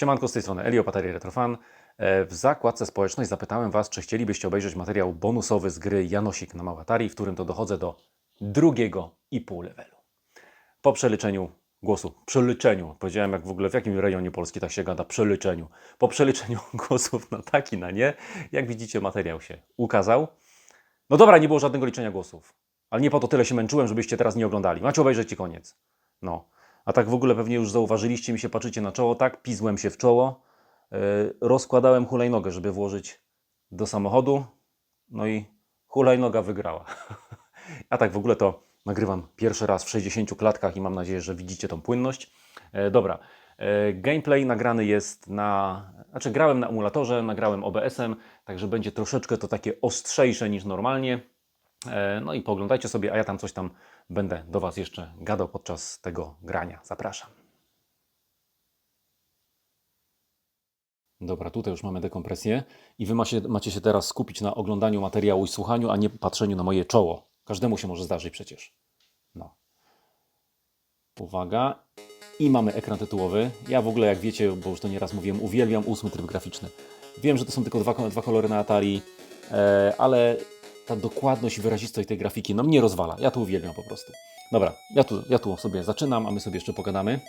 Siemanko, z tej strony Elio Paterii Retrofan. E, W zakładce społeczność zapytałem Was, czy chcielibyście obejrzeć materiał bonusowy z gry Janosik na Małatari, w którym to dochodzę do drugiego i pół levelu. Po przeliczeniu głosu, przeliczeniu, powiedziałem jak w ogóle w jakim rejonie Polski tak się gada, przeliczeniu. Po przeliczeniu głosów na tak i na nie, jak widzicie materiał się ukazał. No dobra, nie było żadnego liczenia głosów, ale nie po to tyle się męczyłem, żebyście teraz nie oglądali. Macie obejrzeć i koniec. No. A tak w ogóle pewnie już zauważyliście, mi się patrzycie na czoło, tak? Pizłem się w czoło, yy, rozkładałem hulajnogę, żeby włożyć do samochodu, no i hulajnoga wygrała. A tak w ogóle to nagrywam pierwszy raz w 60 klatkach i mam nadzieję, że widzicie tą płynność. E, dobra, e, gameplay nagrany jest na... Znaczy grałem na emulatorze, nagrałem OBS-em, także będzie troszeczkę to takie ostrzejsze niż normalnie. E, No i pooglądajcie sobie, a ja tam coś tam będę do Was jeszcze gadał podczas tego grania. Zapraszam. Dobra, tutaj już mamy dekompresję i Wy macie, macie się teraz skupić na oglądaniu materiału i słuchaniu, a nie patrzeniu na moje czoło. Każdemu się może zdarzyć przecież. No. Uwaga. I mamy ekran tytułowy. Ja w ogóle, jak wiecie, bo już to nieraz mówiłem, uwielbiam ósmy tryb graficzny. Wiem, że to są tylko dwa, dwa kolory na Atari, e, ale ta dokładność i wyrazistość tej grafiki no mnie rozwala. Ja to uwielbiam po prostu. Dobra, ja tu, ja tu sobie zaczynam, a my sobie jeszcze pogadamy.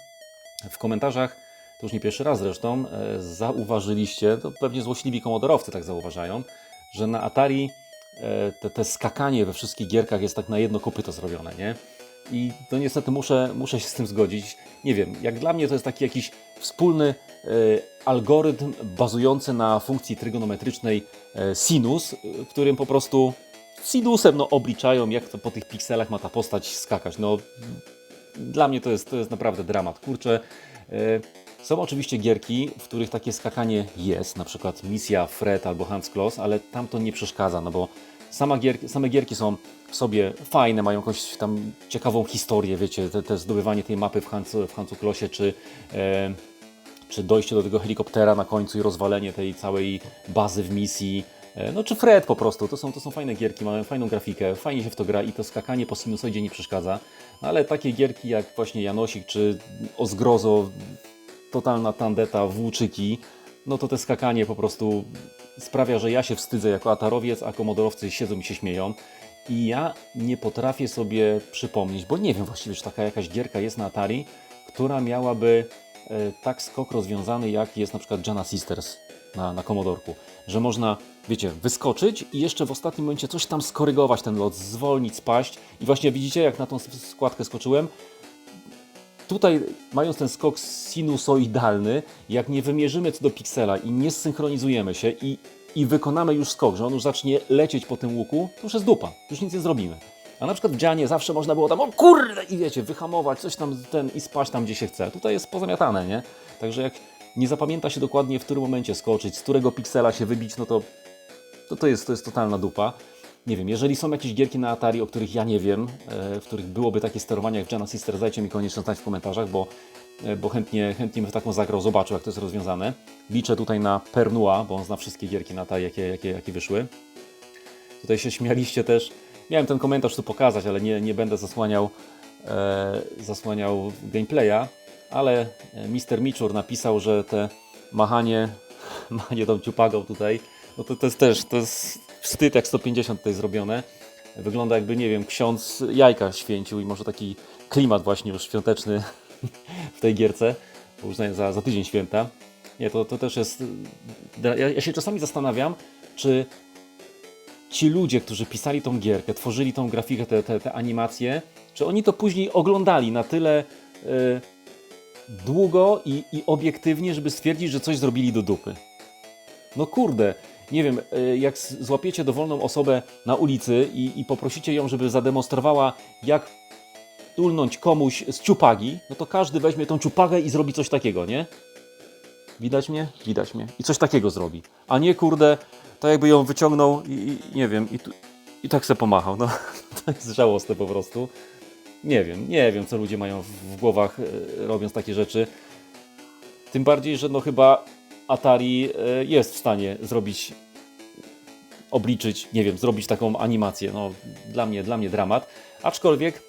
W komentarzach, to już nie pierwszy raz zresztą, e, zauważyliście, to pewnie złośliwi komodorowcy tak zauważają, że na Atari e, te, te skakanie we wszystkich gierkach jest tak na jedno kopyto zrobione, nie? I to niestety muszę, muszę się z tym zgodzić. Nie wiem, jak dla mnie to jest taki jakiś wspólny e, algorytm bazujący na funkcji trygonometrycznej e, sinus, w którym po prostu sinusem no, obliczają, jak to po tych pikselach ma ta postać skakać. No, dla mnie to jest, to jest naprawdę dramat. Kurczę, e, są oczywiście gierki, w których takie skakanie jest, na przykład misja Fred albo Hans Kloss, ale tam to nie przeszkadza, no bo sama gier, same gierki są w sobie fajne, mają jakąś tam ciekawą historię, wiecie, te, te zdobywanie tej mapy w, Hans, w Hansu Klossie, czy, e, czy dojście do tego helikoptera na końcu i rozwalenie tej całej bazy w misji. E, No czy Fred po prostu, to są, to są fajne gierki, mają fajną grafikę, fajnie się w to gra i to skakanie po sinusoidzie nie przeszkadza. No, ale takie gierki jak właśnie Janosik czy Ozgrozo, totalna tandeta, włóczyki, no to te skakanie po prostu sprawia, że ja się wstydzę jako atarowiec, a komodorowcy siedzą i się śmieją. I ja nie potrafię sobie przypomnieć, bo nie wiem właściwie, czy taka jakaś gierka jest na Atari, która miałaby e, tak skok rozwiązany, jak jest na przykład Jana Sisters na, na Komodorku. Że można, wiecie, wyskoczyć i jeszcze w ostatnim momencie coś tam skorygować ten lot, zwolnić, spaść. I właśnie widzicie, jak na tą składkę skoczyłem, tutaj mając ten skok sinusoidalny, jak nie wymierzymy co do piksela i nie zsynchronizujemy się i, i wykonamy już skok, że on już zacznie lecieć po tym łuku, to już jest dupa, już nic nie zrobimy. A na przykład w dzianie zawsze można było tam, o kurde, i wiecie, wyhamować, coś tam ten i spaść tam, gdzie się chce. Tutaj jest pozamiatane, nie? Także jak nie zapamięta się dokładnie, w którym momencie skoczyć, z którego piksela się wybić, no to to, to, jest, to jest totalna dupa. Nie wiem, jeżeli są jakieś gierki na Atari, o których ja nie wiem, e, w których byłoby takie sterowanie jak Jana Sister, dajcie mi koniecznie znać w komentarzach, bo, e, bo chętnie, chętnie bym w taką zagrał, zobaczył jak to jest rozwiązane. Liczę tutaj na Pernua, bo on zna wszystkie gierki na Atari, jakie, jakie, jakie wyszły. Tutaj się śmialiście też. Miałem ten komentarz tu pokazać, ale nie, nie będę zasłaniał, e, zasłaniał gameplaya, ale e, Mr. Miczur napisał, że te machanie, machanie tą ciupagą tutaj, no to, to jest też, to jest wstyd jak 150 tutaj zrobione. Wygląda jakby, nie wiem, ksiądz jajka święcił i może taki klimat właśnie już świąteczny w tej gierce, bo już za, za tydzień święta. Nie, to, to też jest... Ja, ja się czasami zastanawiam, czy ci ludzie, którzy pisali tą gierkę, tworzyli tą grafikę, te, te, te animacje, czy oni to później oglądali na tyle y, długo i, i obiektywnie, żeby stwierdzić, że coś zrobili do dupy. No kurde, nie wiem, y, jak złapiecie dowolną osobę na ulicy i, i poprosicie ją, żeby zademonstrowała, jak tulnąć komuś z ciupagi, no to każdy weźmie tą ciupagę i zrobi coś takiego, nie? Widać mnie? Widać mnie. I coś takiego zrobi. A nie, kurde, tak jakby ją wyciągnął i, i nie wiem, i, tu, i tak se pomachał. No, to jest żałosne po prostu. Nie wiem, nie wiem, co ludzie mają w, głowach, e, robiąc takie rzeczy. Tym bardziej, że no chyba Atari e, jest w stanie zrobić, obliczyć, nie wiem, zrobić taką animację. No, dla mnie, dla mnie dramat. Aczkolwiek,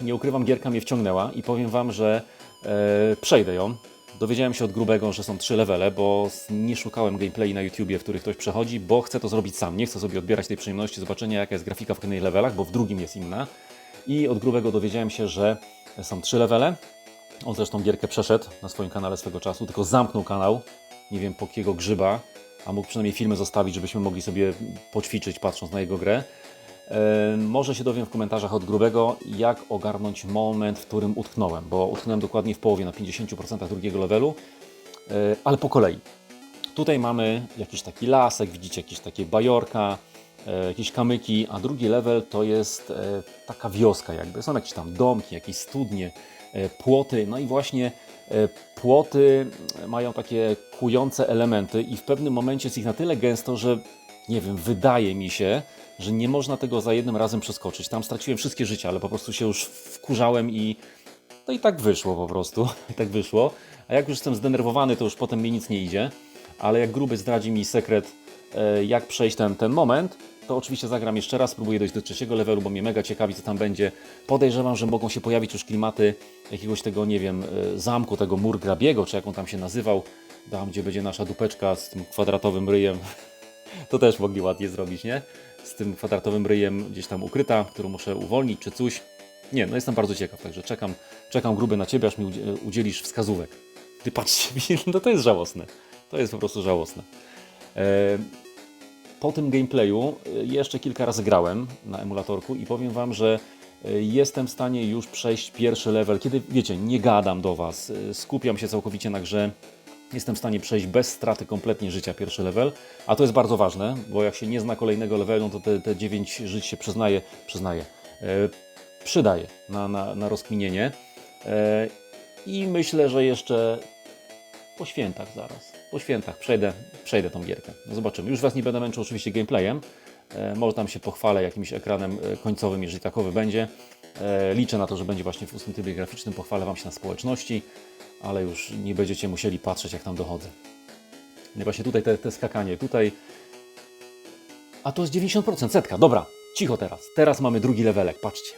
nie ukrywam, gierka mnie wciągnęła i powiem Wam, że e, przejdę ją. Dowiedziałem się od grubego, że są trzy levele, bo nie szukałem gameplay na YouTubie, w których ktoś przechodzi, bo chcę to zrobić sam. Nie chcę sobie odbierać tej przyjemności zobaczenia, jaka jest grafika w kolejnych levelach, bo w drugim jest inna. I od grubego dowiedziałem się, że są trzy levele. On zresztą gierkę przeszedł na swoim kanale swego czasu, tylko zamknął kanał, nie wiem po jakiego grzyba, a mógł przynajmniej filmy zostawić, żebyśmy mogli sobie poćwiczyć patrząc na jego grę. Może się dowiem w komentarzach od grubego, jak ogarnąć moment, w którym utknąłem, bo utknąłem dokładnie w połowie, na 50% drugiego levelu, e, ale po kolei. Tutaj mamy jakiś taki lasek, widzicie jakieś takie bajorka, jakieś kamyki, a drugi level to jest e, taka wioska jakby. Są jakieś tam domki, jakieś studnie, e, płoty, no i właśnie e, płoty mają takie kujące elementy i w pewnym momencie jest ich na tyle gęsto, że nie wiem, wydaje mi się, że nie można tego za jednym razem przeskoczyć. Tam straciłem wszystkie życia, ale po prostu się już wkurzałem i no i tak wyszło po prostu. I tak wyszło. A jak już jestem zdenerwowany, to już potem mi nic nie idzie. Ale jak gruby zdradzi mi sekret, e, jak przejść ten, ten moment, to oczywiście zagram jeszcze raz, spróbuję dojść do trzeciego levelu, bo mnie mega ciekawi, co tam będzie. Podejrzewam, że mogą się pojawić już klimaty jakiegoś tego, nie wiem, e, zamku, tego murgrabiego, czy jak on tam się nazywał, tam gdzie będzie nasza dupeczka z tym kwadratowym ryjem. To też mogli ładnie zrobić, nie? Z tym kwadratowym ryjem gdzieś tam ukryta, którą muszę uwolnić, czy coś. Nie, no jestem bardzo ciekaw, także czekam, czekam gruby na Ciebie, aż mi udzie- udzielisz wskazówek. Ty patrzcie, no to jest żałosne. To jest po prostu żałosne. E, po tym gameplayu e, jeszcze kilka razy grałem na emulatorku i powiem Wam, że e, jestem w stanie już przejść pierwszy level, kiedy, wiecie, nie gadam do Was, skupiam się całkowicie na grze, jestem w stanie przejść bez straty kompletnie życia pierwszy level, a to jest bardzo ważne, bo jak się nie zna kolejnego levelu, to te, te 9 żyć się przyznaje, przyznaje, przydaje na, na, na rozkminienie. I myślę, że jeszcze po świętach zaraz, po świętach przejdę, przejdę tą gierkę. No zobaczymy. Już Was nie będę męczył oczywiście gameplayem. E, może tam się pochwalę jakimś ekranem e, końcowym, jeżeli takowy będzie. E, liczę na to, że będzie właśnie w ósmym trybie graficznym. Pochwalę Wam się na społeczności, ale już nie będziecie musieli patrzeć, jak tam dochodzę. No właśnie tutaj te, te skakanie, tutaj... A to jest 90%, setka. Dobra, cicho teraz. Teraz mamy drugi levelek, patrzcie.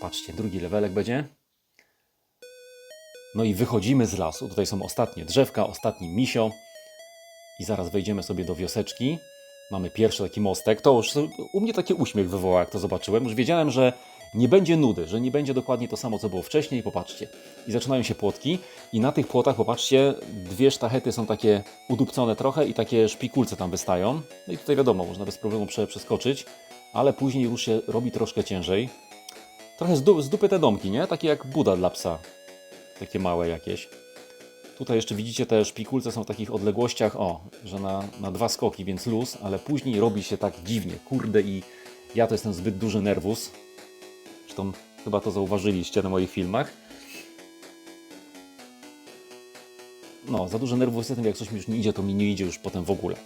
Patrzcie, drugi levelek będzie. No i wychodzimy z lasu. Tutaj są ostatnie drzewka, ostatni misio. I zaraz wejdziemy sobie do wioseczki. Mamy pierwszy taki mostek. To już u mnie taki uśmiech wywołał, jak to zobaczyłem. Już wiedziałem, że nie będzie nudy, że nie będzie dokładnie to samo, co było wcześniej. Popatrzcie. I zaczynają się płotki. I na tych płotach, popatrzcie, dwie sztachety są takie udupcone trochę i takie szpikulce tam wystają. No i tutaj wiadomo, można bez problemu prze- przeskoczyć. Ale później już się robi troszkę ciężej. Trochę z, z dupy te domki, nie? Takie jak Buda dla psa takie małe jakieś. Tutaj jeszcze widzicie te szpikulce są w takich odległościach, o, że na, na dwa skoki, więc luz, ale później robi się tak dziwnie, kurde i ja to jestem zbyt duży nerwus. Zresztą chyba to zauważyliście na moich filmach. No, za duży nerwus jestem, jak coś mi już nie idzie, to mi nie idzie już potem w ogóle.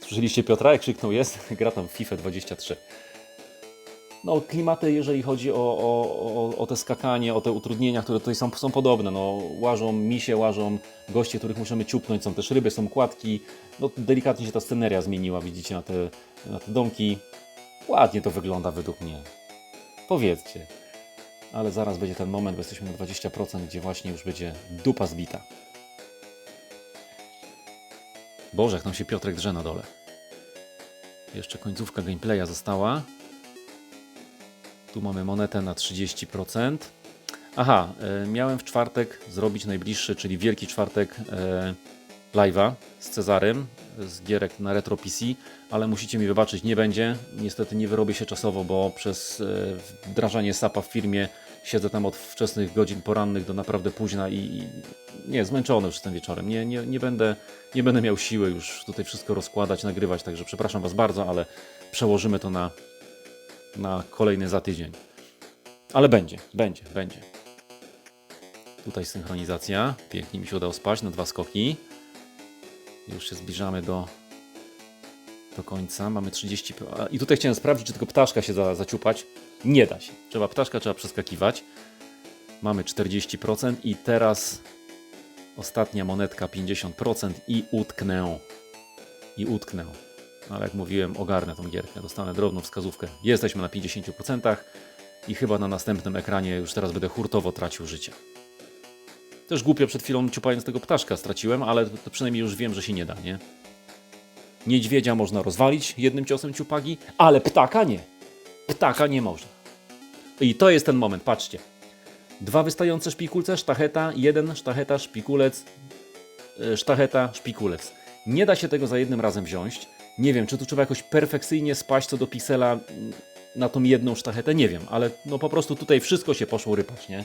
Słyszeliście Piotra, jak krzyknął jest? Gra tam FIFA 23 no, klimaty, jeżeli chodzi o, o, o, o te skakanie, o te utrudnienia, które tutaj są, są podobne. No, łażą misie, łażą goście, których musimy ciupnąć, są też ryby, są kładki. No, delikatnie się ta sceneria zmieniła, widzicie, na te, na te domki. Ładnie to wygląda według mnie. Powiedzcie. Ale zaraz będzie ten moment, bo jesteśmy na 20%, gdzie właśnie już będzie dupa zbita. Boże, jak tam się Piotrek drze na dole. Jeszcze końcówka gameplaya została. Tu mamy monetę na 30%. Aha, e, miałem w czwartek zrobić najbliższy, czyli Wielki Czwartek e, live'a z Cezarym z gierek na Retro PC, ale musicie mi wybaczyć, nie będzie. Niestety nie wyrobię się czasowo, bo przez e, wdrażanie SAP-a w firmie siedzę tam od wczesnych godzin porannych do naprawdę późna i, i nie, zmęczony już jestem wieczorem. Nie, nie, nie, będę, nie będę miał siły już tutaj wszystko rozkładać, nagrywać, także przepraszam Was bardzo, ale przełożymy to na, na kolejny za tydzień. Ale będzie, będzie, będzie. Tutaj synchronizacja. Pięknie mi się udało spać na dwa skoki. Już się zbliżamy do, do końca. Mamy 30. a, I tutaj chciałem sprawdzić, czy tylko ptaszka się zaciupać. Nie da się. Trzeba ptaszka, trzeba przeskakiwać. Mamy 40% i teraz ostatnia monetka 50% i utknę. I utknę. Ale jak mówiłem, ogarnę tą gierkę. Dostanę drobną wskazówkę. Jesteśmy na 50% i chyba na następnym ekranie już teraz będę hurtowo tracił życie. Też głupio przed chwilą ciupając tego ptaszka straciłem, ale to przynajmniej już wiem, że się nie da, nie? Niedźwiedzia można rozwalić jednym ciosem ciupagi, ale ptaka nie. Ptaka nie można. I to jest ten moment, patrzcie. Dwa wystające szpikulce, sztacheta, jeden sztacheta, szpikulec, e, sztacheta, szpikulec. Nie da się tego za jednym razem wziąć. Nie wiem, czy tu trzeba jakoś perfekcyjnie spaść co do piksela na tą jedną sztachetę, nie wiem, ale no po prostu tutaj wszystko się poszło rypać, nie?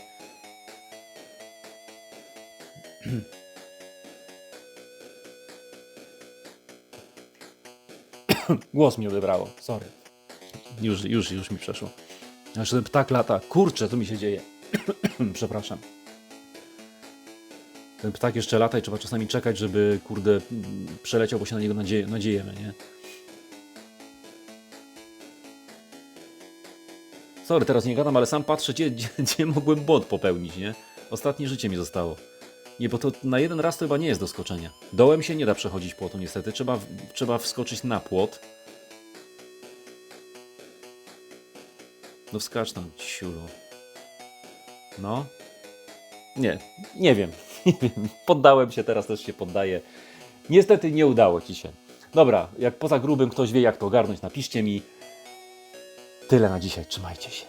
Głos mi odebrało, sorry. Już, już, już mi przeszło. Aż ten ptak lata. Kurczę, co mi się dzieje. Przepraszam. Ten ptak jeszcze lata i trzeba czasami czekać, żeby, kurde, przeleciał, bo się na niego nadzieje, nadziejemy, nie? Sorry, teraz nie gadam, ale sam patrzę, gdzie, gdzie, gdzie mogłem błąd popełnić, nie? Ostatnie życie mi zostało. Nie, bo to na jeden raz to chyba nie jest do skoczenia. Dołem się nie da przechodzić płotu, niestety. Trzeba, trzeba wskoczyć na płot. No wskacz tam, ciulu. No. Nie, nie wiem. Nie wiem. Poddałem się, teraz też się poddaję. Niestety nie udało ci się. Dobra, jak poza grubym ktoś wie jak to ogarnąć, napiszcie mi. Tyle na dzisiaj, trzymajcie się.